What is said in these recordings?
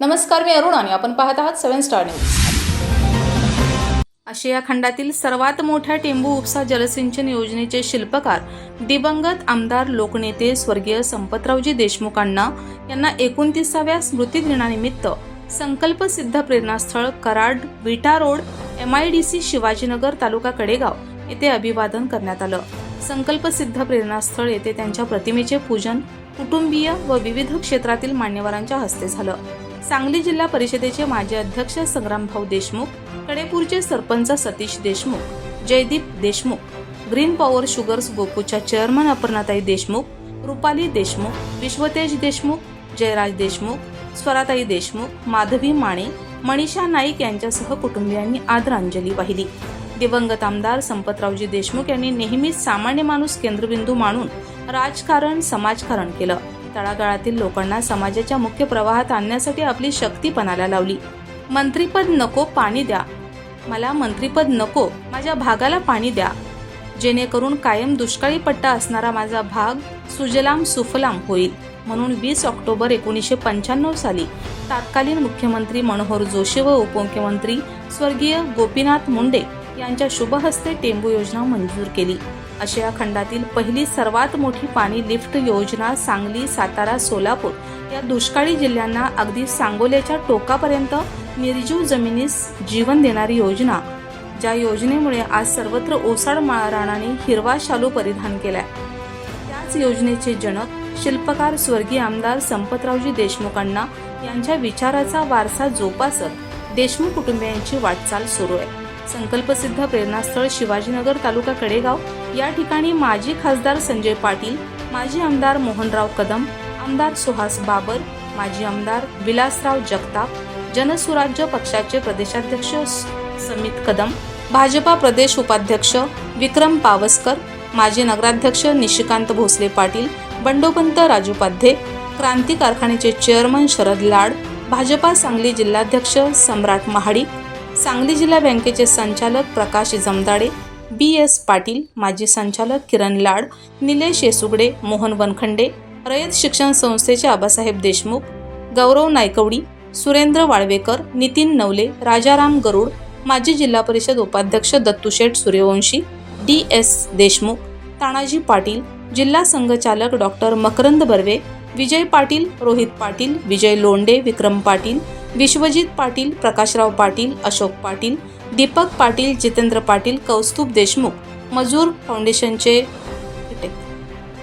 नमस्कार मी अरुण आणि आपण पाहत आहात सेव्हन स्टार न्यूज. आशिया खंडातील सर्वात मोठ्या टेंबू उपसा जलसिंचन योजनेचे शिल्पकार दिवंगत आमदार लोकनेते स्वर्गीय संपतरावजी देशमुखांना यांना एकोणतीसाव्या स्मृतिदिनानिमित्त संकल्प सिद्ध प्रेरणास्थळ Karad Vita road M I D C Shivajinagar तालुका कडेगाव येथे अभिवादन करण्यात आलं. संकल्प सिद्ध प्रेरणास्थळ येथे त्यांच्या प्रतिमेचे पूजन कुटुंबीय व विविध क्षेत्रातील मान्यवरांच्या हस्ते झालं. सांगली जिल्हा परिषदेचे माजी अध्यक्ष संग्रामभाऊ देशमुख कडेपूरचे sarpanch Satish Deshmukh Jaydeep Deshmukh green power sugars गोकूच्या chairman Aparnatai Deshmukh Rupali Deshmukh Vishwatej Deshmukh Jayraj Deshmukh Swaratai Deshmukh Madhavi Mane Manisha Naik यांच्यासह कुटुंबियांनी आदरांजली वाहिली. दिवंगत आमदार संपतरावजी देशमुख यांनी नेहमीच सामान्य माणूस केंद्रबिंदू मानून राजकारण समाजकारण केलं. तळागाळातील लोकांना समाजाच्या मुख्य प्रवाहात आणण्यासाठी आपली शक्ती पणाला लावली. मंत्रीपद नको पाणी द्या. मला मंत्रीपद नको माझ्या भागाला पाणी द्या. जेणेकरून कायम दुष्काळी पट्टा असणारा माझा भाग सुजलाम सुफलाम होईल म्हणून वीस ऑक्टोबर एकोणीसशे पंच्याण्णव साली तत्कालीन मुख्यमंत्री मनोहर जोशी व उपमुख्यमंत्री स्वर्गीय गोपीनाथ मुंडे यांच्या शुभहस्ते टेंबू योजना मंजूर केली. आशिया खंडातील पहिली सर्वात मोठी पाणी लिफ्ट योजना सांगली सातारा सोलापूर या दुष्काळी जिल्ह्यांना अगदी सांगोल्याच्या टोकापर्यंत निर्जीव जमिनीस जीवन देणारी योजना. ज्या योजनेमुळे आज सर्वत्र ओसाड मा- राणाने हिरवा शालू परिधान केलाय. त्याच योजनेचे जनक शिल्पकार स्वर्गीय आमदार संपतरावजी देशमुखांना यांच्या विचाराचा वारसा जोपासत देशमुख कुटुंबियांची वाटचाल सुरू आहे. संकल्पसिद्ध प्रेरणास्थळ शिवाजीनगर तालुका कडेगाव. या ठिकाणी माजी खासदार संजय पाटील माजी आमदार मोहनराव कदम आमदार सुहास बाबर माजी आमदार विलासराव जगताप जनसुराज्य पक्षाचे प्रदेशाध्यक्ष समित कदम भाजपा प्रदेश उपाध्यक्ष विक्रम पावसकर माजी नगराध्यक्ष निशिकांत भोसले पाटील बंडोपंत राजूपाध्ये क्रांती कारखान्याचे चेअरमन शरद लाड भाजपा सांगली जिल्हाध्यक्ष सम्राट महाडिक सांगली जिल्हा बँकेचे संचालक प्रकाश जमदाडे बी एस पाटील माजी संचालक किरण लाड निलेश येसुगडे मोहन वनखंडे रयत शिक्षण संस्थेचे आबासाहेब देशमुख गौरव नायकवडी सुरेंद्र वाळवेकर नितीन नवले राजाराम गरुड माजी जिल्हा परिषद उपाध्यक्ष दत्तूशेठ सूर्यवंशी डी एस देशमुख तानाजी पाटील जिल्हा संघचालक डॉक्टर मकरंद बर्वे विजय पाटील रोहित पाटील विजय लोंडे विक्रम पाटील विश्वजित पाटील प्रकाशराव पाटील अशोक पाटील दीपक पाटील जितेंद्र पाटील कौस्तुभ देशमुख मजूर फाउंडेशनचे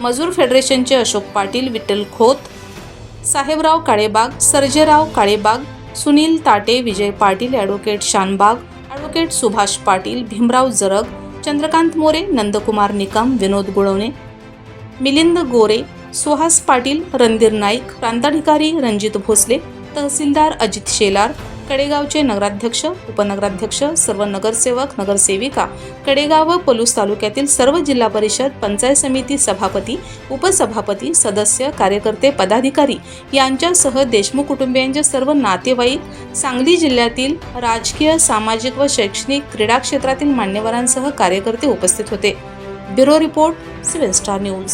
मजूर फेडरेशनचे अशोक पाटील विठ्ठल खोत साहेबराव काळेबाग सर्जेराव काळेबाग सुनील ताटे विजय पाटील ॲडव्होकेट शानबाग ॲडव्होकेट सुभाष पाटील भीमराव जरग चंद्रकांत मोरे नंदकुमार निकम विनोद गुळवणे मिलिंद गोरे सुहास पाटील रणधीर नाईक प्रांताधिकारी रणजित भोसले तहसीलदार अजित शेलार कडेगावचे नगराध्यक्ष उपनगराध्यक्ष सर्व नगरसेवक नगरसेविका कडेगाव व पलूस तालुक्यातील सर्व जिल्हा परिषद पंचायत समिती सभापती उपसभापती सदस्य कार्यकर्ते पदाधिकारी यांच्यासह देशमुख कुटुंबियांचे सर्व नातेवाईक सांगली जिल्ह्यातील राजकीय सामाजिक व शैक्षणिक क्रीडा क्षेत्रातील मान्यवरांसह कार्यकर्ते उपस्थित होते. Bureau report seven star news.